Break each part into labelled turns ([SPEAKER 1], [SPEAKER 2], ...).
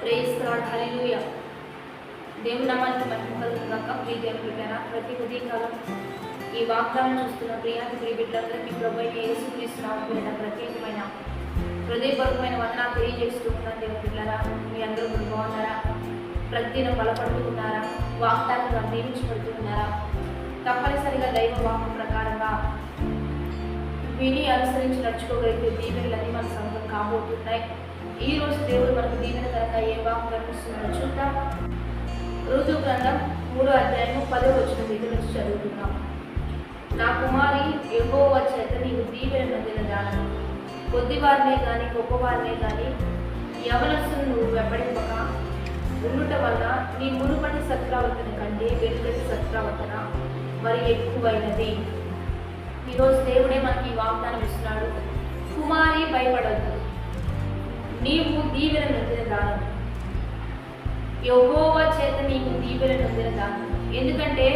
[SPEAKER 1] Praise God హల్లెలూయ దేవుని నామానికి మహిమ కలుగుతుందాక మీ దేవుని బిడ్డారా ప్రతి ఉదయకాలం ఈ వాగ్దానం చూస్తున్న ప్రియాతి ప్రియ బిడ్డలందరికీ ప్రభు అయిన యేసుక్రీస్తు నామమున ప్రత్యేకమైన హృదయపూర్వకమైన వందనాలు తెలియజేస్తూ ఉన్నాను దేవుని బిడ్డారా. మీ అందరూ బాగున్నారా? ప్రతిదినం బలపడుతున్నారా? వాగ్దానంగా నియమించబడుతున్నారా? తప్పనిసరిగా దైవ వాక్యం ప్రకారంగా విని అనుసరించి నడుచుకోగలిగితే ఉంటాయి ఈ రోజు దేవుడు మనకు దీవెనకరంగా ఏ వాక్యం కనిపిస్తుందో చూద్దాం. ఋతు గ్రంథం మూడో అధ్యాయము పదో వచ్చిన దగ్గర నుంచి చదువుతున్నాం నా కుమారి ఎగోవ చేత నీకు దీవెన నదిన దానము కొద్దివారినే కానీ గొప్పవారినే కానీ యవనస్తును నువ్వు వెంబడింపక? ఉండుట వల్ల నీ మునుపటి సత్రావర్తన కంటే వెనుకటి సత్రావర్తన మరి ఎక్కువైనది. ఈరోజు దేవుడే మనకి వాగ్దానం ఇస్తున్నాడు. కుమారి భయపడద్దు నీవు దీవెన నొందిన దానం యహోవా చేత నీకు దీవెన నొందిన దానం ఎందుకంటే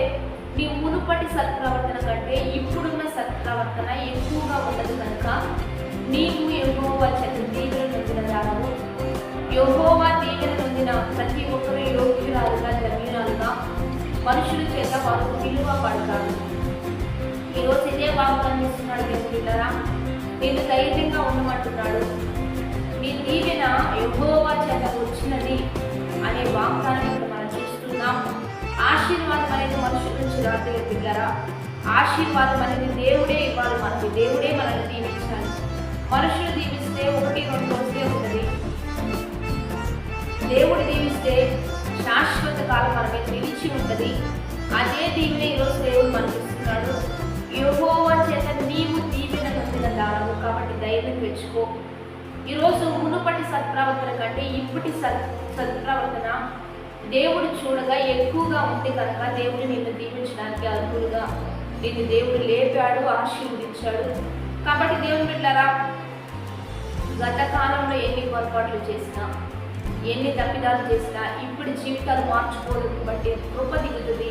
[SPEAKER 1] నీ మునుపటి సత్ప్రవర్తన కంటే ఇప్పుడున్న సత్ప్రవర్తన ఎక్కువగా ఉండదు కనుక నీవు యహోవా చేత దీవెన నొందిన దానము. యహోవా దీవెన నొందిన ప్రతి ఒక్కరు యోగ్యురాలుగా ధన్యురాలుగా మనుషుల చేత వారు విలువ పడతారు. ఈరోజు ఇదే వాగ్దానం ఇస్తున్నాడు దేవుడిల్లరా నేను ధైర్యంగా ఉండమంటున్నాడు. నీ దీవెన యహోవా చేత వచ్చినది అనే వాగ్దానం ఇక్కడ మనం చూస్తున్నాం. ఆశీర్వాదం అనేది మనుషుల నుంచి రాత్రి పిల్లరా. ఆశీర్వాదం అనేది దేవుడే ఇవ్వాలి మనకి. దేవుడే మనల్ని దీవించాలి. మనుషులు దీవిస్తే ఒకటి రెండు రోజులే ఉంటుంది. దేవుడు దీవిస్తే శాశ్వత కాలం మనమే నిలిచి ఉంటుంది. అదే దీవిని ఈరోజు ఈరోజు మునుపటి సత్ప్రవర్తన కంటే ఇప్పటి సత్ సత్ప్రవర్తన దేవుడు చూడగా ఎక్కువగా ఉంది కనుక దేవుడు నిన్ను దీవించడానికి అర్హులుగా నిన్ను దేవుడు లేపాడు ఆశీర్వదించాడు. కాబట్టి దేవుని బిడ్డారా గత కాలంలో ఎన్ని పొరపాట్లు చేసినా ఎన్ని తప్పిదాలు చేసినా ఇప్పుడు జీవితాలు మార్చుకోవడం బట్టి కృప దిగుతుంది.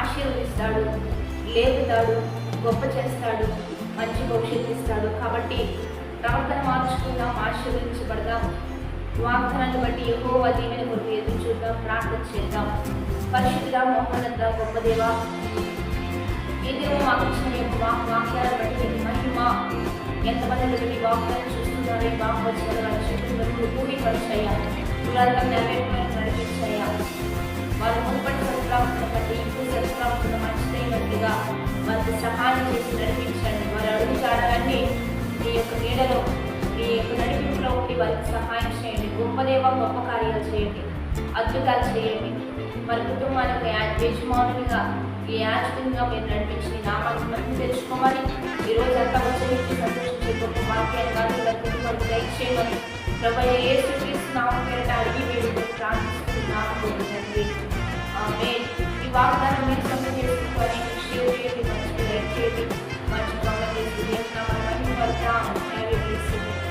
[SPEAKER 1] ఆశీర్వదిస్తాడు లేపుతాడు గొప్ప చేస్తాడు మంచి భవిష్యత్తు ఇస్తాడు. కాబట్టి ప్రవర్తన మార్చుకుందాం ఆశీర్వదించబడదాం. వాగ్దానాన్ని బట్టి ఎక్కువ దీవెని కొరకు ఎదురు చూద్దాం ప్రార్థన చేద్దాం. పరిశుద్ధ మోహనంద గొప్ప దేవ ఈ దినం మాకు ఇచ్చిన మీ యొక్క వాక్యాలను బట్టి మహిమ ఎంతమంది బట్టి వాగ్దానం చూస్తున్నారో ఈ వాక్ వచ్చిన వారి చేతుల వరకు కూడి పరిచయ్యా నెరవేర్పులను నడిపించయ్యా వారి మునుపటి ప్రజలు మీ యొక్క నడిపింపులో ఉండి వారికి సహాయం చేయండి. గొప్పదేవ గొప్ప కార్యాలు చేయండి. అద్భుతాలు చేయండి. మరి కుటుంబానికి యజమానులుగా ఈ యాజకునిగా మీరు నడిపించి నామాన్ని మనం తెలుసుకోమని ఈరోజు అంత వచ్చి మీకు సంతోషించే గొప్ప వాక్యాన్ని కాదు లైక్ చేయమని ప్రభు ఏ సిటీస్ పేరిట అడిగి ప్రార్థిస్తున్నాము. తండ్రి. ఈ వాగ్దానం మీరు షేర్ చేయండి మంచి బాగా చేసి Thank you.